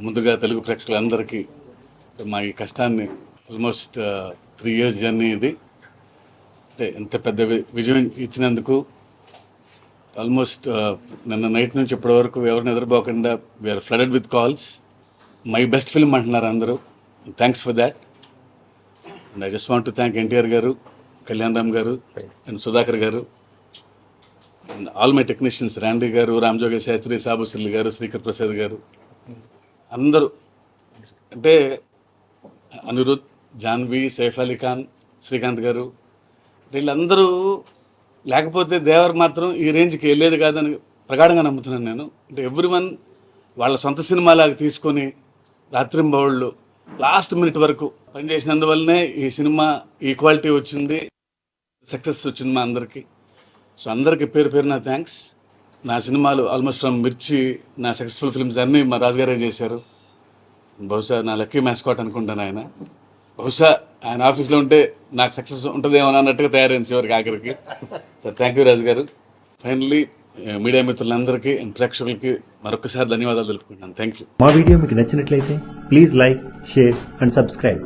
ముందుగా తెలుగు ప్రేక్షకులందరికీ మా ఈ కష్టాన్ని ఆల్మోస్ట్ త్రీ ఇయర్స్ జర్నీ ఇది. అంటే ఇంత పెద్ద వి- విజయం ఇచ్చినందుకు ఆల్మోస్ట్ uh, నిన్న నైట్ నుంచి ఇప్పటి వరకు ఎవరిని ఎదురుపోకుండా we are flooded with calls my best film అంటున్నారు అందరూ. Thanks for that and I just want to thank NTR garu Kalyan Ram garu and Sudhakar garu and all my technicians రాండీ garu Ramjoga Sastry Sabu silly గారు శ్రీకర్ ప్రసాద్ గారు. అందరూ. అంటే అనిరుద్ జాన్వి సైఫ్ అలీ ఖాన్ శ్రీకాంత్ గారు వీళ్ళందరూ లేకపోతే దేవర్ మాత్రం ఈ రేంజ్కి వెళ్ళేది కాదని ప్రగాఢంగా నమ్ముతున్నాను నేను. అంటే ఎవ్రీ వన్ వాళ్ళ సొంత సినిమాలాగా తీసుకొని రాత్రింబవళ్ళు లాస్ట్ మినిట్ వరకు పనిచేసినందువల్లనే ఈ సినిమా ఈక్వాలిటీ వచ్చింది సక్సెస్ వచ్చింది మా అందరికీ. సో అందరికీ పేరు పేరు నా థ్యాంక్స్ నా సినిమాలు ఆల్మోస్ట్ ఫ్రమ్ మిర్చి నా సక్సెస్ఫుల్ ఫిల్మ్స్ అన్నీ మా రాజుగారే చేశారు. బహుశా నా లక్కీ మ్యాస్కాట్ అనుకుంటాను ఆయన బహుశా ఆయన ఆఫీస్లో ఉంటే నాకు సక్సెస్ ఉంటుందేమో అన్నట్టుగా తయారైంది చివరికి ఆఖరికి. సార్ థ్యాంక్ యూ రాజు గారు ఫైనల్లీ మీడియా మిత్రులందరికీ అండ్ ప్రేక్షకులకి మరొకసారి ధన్యవాదాలు తెలుపుకుంటున్నాను. థ్యాంక్ యూ మా వీడియో మీకు నచ్చినట్లయితే please like share and subscribe